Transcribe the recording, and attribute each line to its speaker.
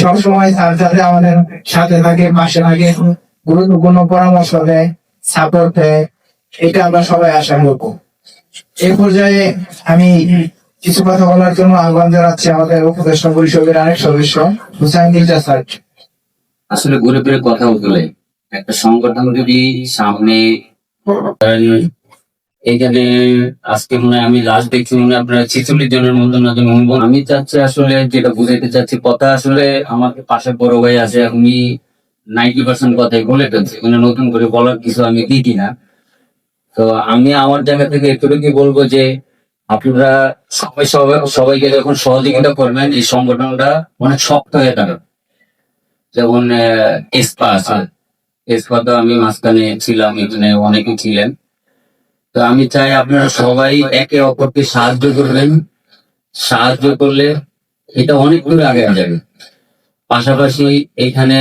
Speaker 1: সবসময় তার সাথে আমাদের সাথে থাকে পাশে থাকে গুরুত্বপূর্ণ পরামর্শ দেয় সাপোর্ট দেয়। এটা আমরা সবাই আশা করব এই পর্যায়ে আমি কিছু কথা বলার জন্য আহ্বান জানাচ্ছি আমাদের উপদেষ্টা পরিষদের আরেক সদস্য, হুসাইন মির্জা স্যার।
Speaker 2: আসলে ঘুরে ফিরে কথা বলে একটা সংগঠন যদি সামনে এখানে আজকে মনে হয় আমি লাস্ট দেখছি মনে আপনার ছিচল্লিশ জনের মতন আমি চাচ্ছি আসলে যেটা বুঝাইতে চাচ্ছি, কথা আসলে আমাকে পাশে বড় ভাই আছে আমি নাইনটি পার্সেন্ট কথাই বলে ফেলছি। মানে নতুন করে বলার কিছু আমি দিই না। তো আমি আমার জায়গা থেকে এতটুকু বলব যে, আপনারা সবাই সবাই সবাইকে যখন সহযোগিতা করবেন, এই সংগঠনটা অনেক শক্ত হয়ে দাঁড়াবে যেমন এসপা আছে। এসপা তো আমি মাঝখানে ছিলাম, এখানে অনেকে ছিলেন। তো আমি চাই আপনারা সবাই একে অপরকে সাহায্য করবেন। সাহায্য করলে এটা অনেক দূর আগে যাবে। পাশাপাশি এখানে